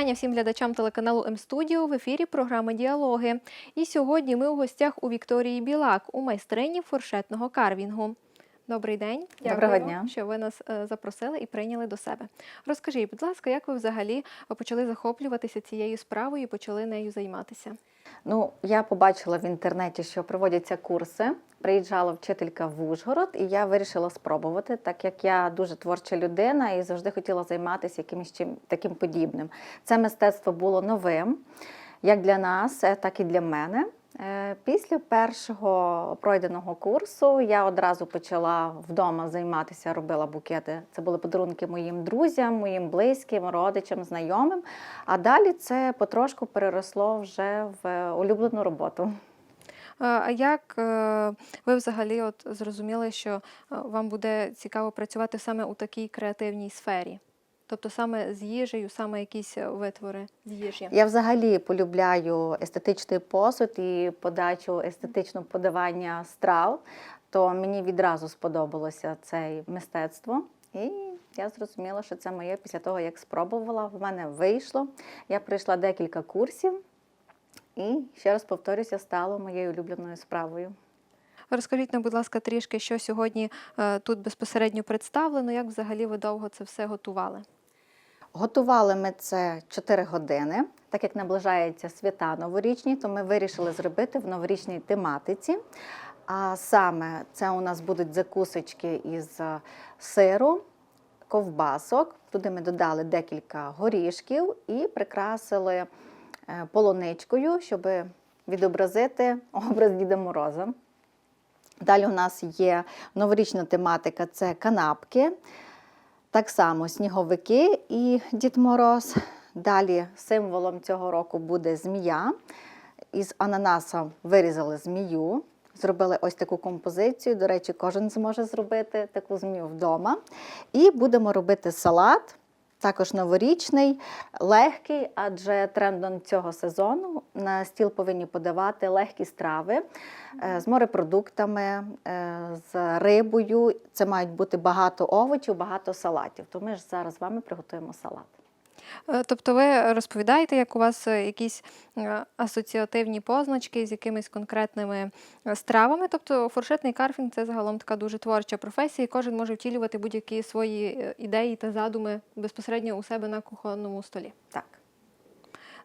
Вітання всім глядачам телеканалу М-студіо в ефірі програми Діалоги. І сьогодні ми у гостях у Вікторії Білак, у майстрині фуршетного карвінгу. Добрий день, Доброго Дякую, дня. що ви нас е, запросили і прийняли до себе. Розкажіть, будь ласка, як ви взагалі почали захоплюватися цією справою і почали нею займатися? Ну, я побачила в інтернеті, що проводяться курси. Приїжджала вчителька в Ужгород, і я вирішила спробувати, так як я дуже творча людина і завжди хотіла займатися якимось чим таким подібним. Це мистецтво було новим, як для нас, е, так і для мене. Е, Після першого пройденого курсу я одразу почала вдома займатися, робила букети. Це були подарунки моїм друзям, моїм близьким, родичам, знайомим. А далі це потрошку переросло вже в улюблену роботу. Е, А як е, ви взагалі от зрозуміли, що вам буде цікаво працювати саме у такій креативній сфері? Тобто саме з їжею, саме якісь е, витвори з їжі? Я взагалі полюбляю естетичний посуд і подачу естетичного подавання страв, то мені відразу сподобалося це мистецтво. І я зрозуміла, що це моє після того, як спробувала. В мене вийшло. Я пройшла декілька курсів і ще раз повторюся, стало моєю улюбленою справою. Розкажіть нам, будь ласка, трішки, що сьогодні е, тут безпосередньо представлено, як взагалі ви довго це все готували? Готували ми це 4 години. Так як наближаються свята новорічні, то ми вирішили зробити в новорічній тематиці. А саме це у нас будуть закусочки із е, сиру, ковбасок. Туди ми додали декілька горішків і прикрасили е, полуничкою, щоб відобразити образ Діда Мороза. Далі у нас є новорічна тематика це канапки. Так само сніговики і Дід Мороз. Далі символом цього року буде змія. Із ананаса вирізали змію, зробили ось таку композицію. До речі, кожен зможе зробити таку змію вдома. І будемо робити салат, також новорічний, легкий, адже трендом цього сезону на стіл повинні подавати легкі страви е, з морепродуктами, е, з рибою. Це мають бути багато овочів, багато салатів. То ми ж зараз з вами приготуємо салат. Е, Тобто ви розповідаєте, як у вас е, якісь е, асоціативні позначки з якимись конкретними стравами. Тобто фуршетний карфінг це загалом така дуже творча професія, і кожен може втілювати будь-які свої ідеї та задуми безпосередньо у себе на кухонному столі. Так.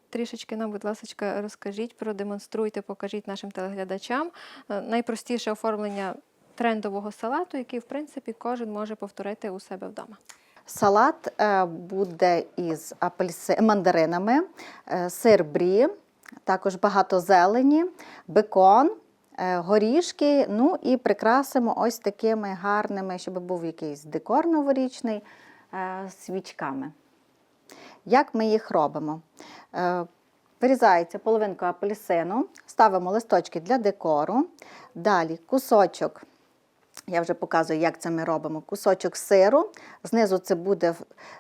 Трішечки нам, будь ласка, розкажіть, продемонструйте, покажіть нашим телеглядачам найпростіше оформлення трендового салату, який, в принципі, кожен може повторити у себе вдома. Салат е, буде із апельси... мандаринами, е, сир брі, також багато зелені, бекон, е, горішки. Ну і прикрасимо ось такими гарними, щоб був якийсь декор новорічний, свічками. Як ми їх робимо? Вирізається половинка апельсину, ставимо листочки для декору, далі кусочок я вже показую, як це ми робимо. Кусочок сиру, знизу це буде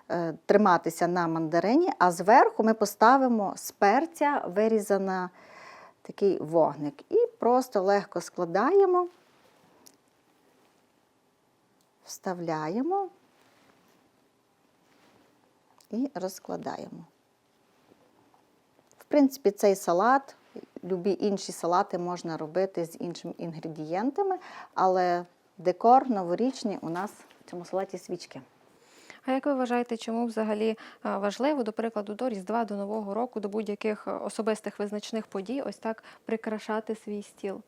е, триматися на мандарині, а зверху ми поставимо з перця вирізаний такий вогник. І просто легко складаємо, вставляємо і розкладаємо. В принципі, цей салат, любі інші салати можна робити з іншими інгредієнтами, але декор новорічний у нас в цьому салаті свічки. А як ви вважаєте, чому взагалі е, важливо, до прикладу, до Різдва, до Нового року, до будь-яких е, особистих визначних подій, ось так прикрашати свій стіл?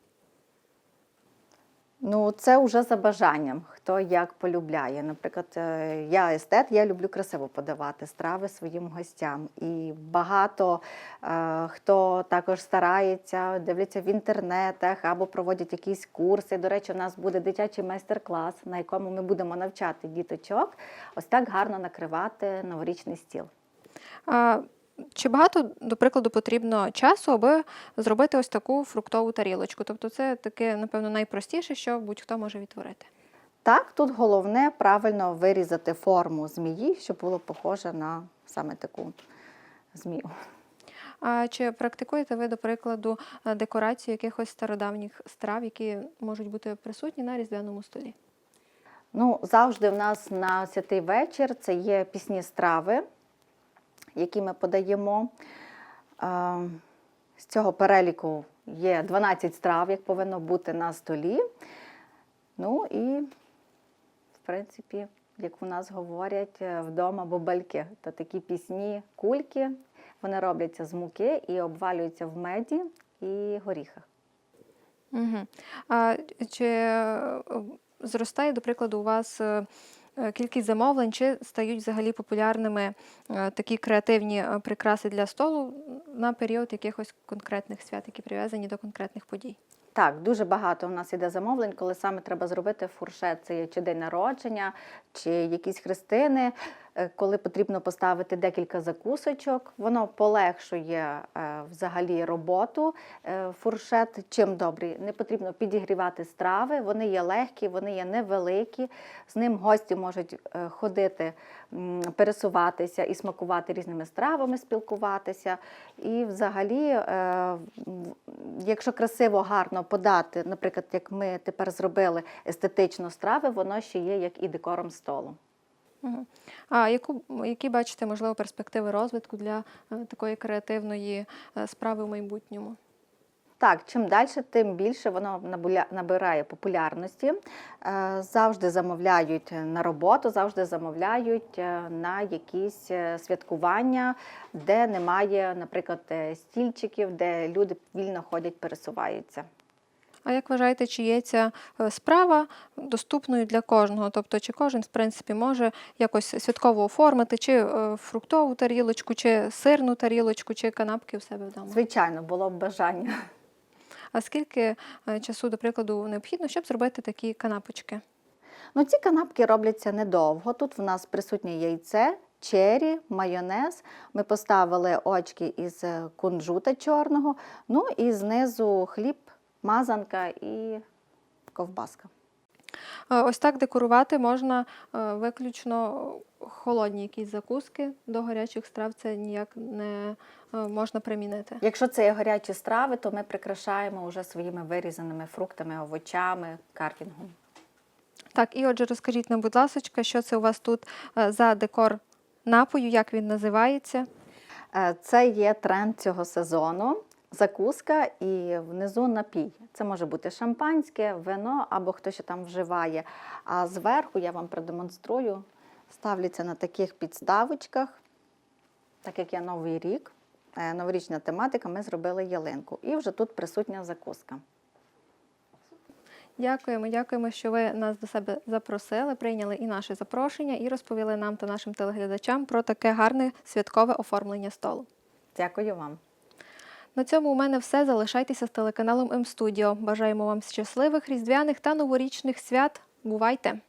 Ну, це вже за бажанням, хто як полюбляє. Наприклад, е, я естет, я люблю красиво подавати страви своїм гостям. І багато е, хто також старається, дивляться в інтернетах або проводять якісь курси. До речі, у нас буде дитячий майстер-клас, на якому ми будемо навчати діточок ось так гарно накривати новорічний стіл. А, чи багато, до прикладу, потрібно часу, аби зробити ось таку фруктову тарілочку? Тобто це таке, напевно, найпростіше, що будь-хто може відтворити. Так, тут головне правильно вирізати форму змії, щоб було похоже на саме таку змію. А чи практикуєте ви, до прикладу, декорацію якихось стародавніх страв, які можуть бути присутні на різдвяному столі? Ну, завжди в нас на святий вечір це є пісні страви. Які ми подаємо. З цього переліку є 12 страв, як повинно бути на столі. Ну і, в принципі, як у нас говорять е, вдома бобальки, то такі пісні кульки. Вони робляться з муки і обвалюються в меді і горіхах. Угу. А чи е, зростає, до прикладу, у вас е, кількість замовлень, чи стають взагалі популярними е, такі креативні е, прикраси для столу на період якихось конкретних свят, які прив'язані до конкретних подій? Так, дуже багато у нас іде замовлень, коли саме треба зробити фуршет. Це чи день народження, чи якісь хрестини, е, коли потрібно поставити декілька закусочок. Воно полегшує е, взагалі роботу. Е, Фуршет чим добрий? Не потрібно підігрівати страви. Вони є легкі, вони є невеликі. З ним гості можуть е, ходити, пересуватися і смакувати різними стравами, спілкуватися. І взагалі, е, якщо красиво, гарно подати, наприклад, як ми тепер зробили естетично страви, воно ще є як і декором столу. А яку, які бачите, можливо, перспективи розвитку для е, такої креативної е, справи в майбутньому? Так, чим далі, тим більше воно набирає популярності. Е, Завжди замовляють на роботу, завжди замовляють на якісь святкування, де немає, наприклад, стільчиків, де люди вільно ходять, пересуваються. А як вважаєте, чи є ця е, справа доступною для кожного? Тобто, чи кожен, в принципі, може якось святково оформити, чи е, фруктову тарілочку, чи сирну тарілочку, чи канапки у себе вдома? Звичайно, було б бажання. А скільки е, часу, до прикладу, необхідно, щоб зробити такі канапочки? Ну, ці канапки робляться недовго. Тут в нас присутнє яйце, чері, майонез. Ми поставили очки із кунжута чорного, ну і знизу хліб, мазанка і ковбаска. Е, Ось так декорувати можна е, виключно холодні якісь закуски до гарячих страв. Це ніяк не е, можна примінити. Якщо це є гарячі страви, то ми прикрашаємо вже своїми вирізаними фруктами, овочами, карфінгом. Так, і отже, розкажіть нам, будь ласка, що це у вас тут за декор напою, як він називається? Це є тренд цього сезону. Закуска і внизу напій. Це може бути шампанське, вино або хто ще там вживає. А зверху я вам продемонструю, ставляться на таких підставочках, так як я новий рік, е, новорічна тематика, ми зробили ялинку. І вже тут присутня закуска. Дякуємо, дякуємо, що ви нас до себе запросили, прийняли і наше запрошення, і розповіли нам та нашим телеглядачам про таке гарне святкове оформлення столу. Дякую вам. На цьому у мене все. Залишайтеся з телеканалом М-Студіо. Бажаємо вам щасливих, різдвяних та новорічних свят. Бувайте!